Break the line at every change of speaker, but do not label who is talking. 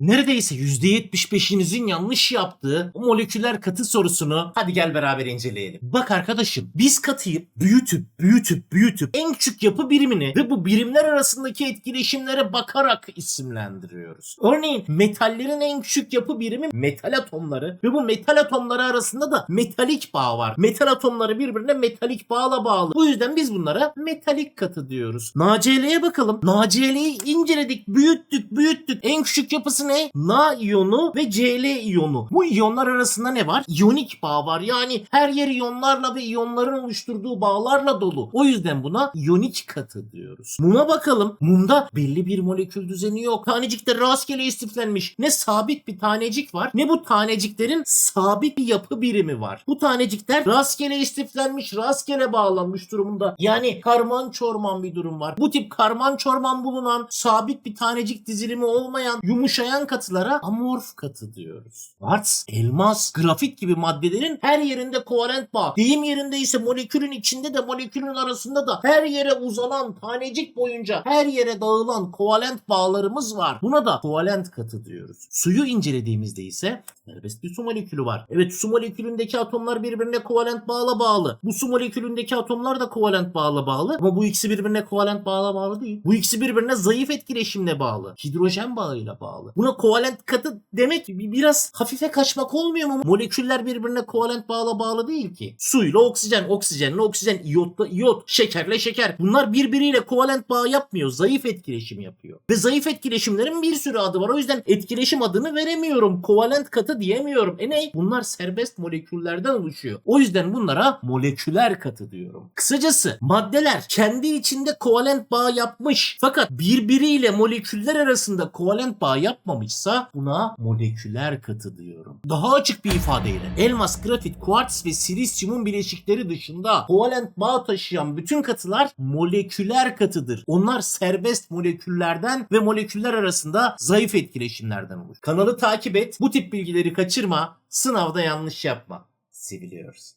Neredeyse %75'inizin yanlış yaptığı o moleküler katı sorusunu hadi gel beraber inceleyelim. Bak arkadaşım biz katıyı büyütüp büyütüp büyütüp en küçük yapı birimini ve bu birimler arasındaki etkileşimlere bakarak isimlendiriyoruz. Örneğin metallerin en küçük yapı birimi metal atomları ve bu metal atomları arasında da metalik bağ var. Metal atomları birbirine metalik bağla bağlı. Bu yüzden biz bunlara metalik katı diyoruz. NaCl'ye bakalım. NaCl'yi inceledik, büyüttük, büyüttük. En küçük yapısı ne? Na iyonu ve Cl iyonu. Bu iyonlar arasında ne var? İyonik bağ var. Yani her yer iyonlarla ve iyonların oluşturduğu bağlarla dolu. O yüzden buna iyonik katı diyoruz. Muma bakalım. Mumda belli bir molekül düzeni yok. Tanecikte rastgele istiflenmiş. Ne sabit bir tanecik var ne bu taneciklerin sabit bir yapı birimi var. Bu tanecikler rastgele istiflenmiş, rastgele bağlanmış durumunda. Yani karman çorman bir durum var. Bu tip karman çorman bulunan sabit bir tanecik dizilimi olmayan yumuşayan katılara amorf katı diyoruz. Quartz, elmas, grafit gibi maddelerin her yerinde kovalent bağ. Deyim yerinde ise molekülün içinde de molekülün arasında da her yere uzanan tanecik boyunca her yere dağılan kovalent bağlarımız var. Buna da kovalent katı diyoruz. Suyu incelediğimizde ise serbest bir su molekülü var. Evet su molekülündeki atomlar birbirine kovalent bağla bağlı. Bu su molekülündeki atomlar da kovalent bağla bağlı. Ama bu ikisi birbirine kovalent bağla bağlı değil. Bu ikisi birbirine zayıf etkileşimle bağlı. Hidrojen bağıyla bağlı. Buna kovalent katı demek bi- biraz hafife kaçmak olmuyor mu? Moleküller birbirine kovalent bağla bağlı değil ki. Suyla oksijen, oksijenle oksijen, iyotla iyot, şekerle şeker. Bunlar birbiriyle kovalent bağ yapmıyor. Zayıf etkileşim yapıyor. Ve zayıf etkileşimlerin bir sürü adı var. O yüzden etkileşim adını veremiyorum. Kovalent katı diyemiyorum. E ne? Bunlar serbest moleküllerden oluşuyor. O yüzden bunlara moleküler katı diyorum. Kısacası maddeler kendi içinde kovalent bağ yapmış. Fakat birbiriyle moleküller arasında kovalent bağ yapmamışsa buna moleküler katı diyorum. Daha açık bir ifadeyle elmas, grafit, kuartz ve silisyumun bileşikleri dışında kovalent bağ taşıyan bütün katılar moleküler katıdır. Onlar serbest moleküllerden ve moleküller arasında zayıf etkileşimlerden olur. Kanalı takip et, bu tip bilgileri kaçırma, sınavda yanlış yapma. Seviliyoruz.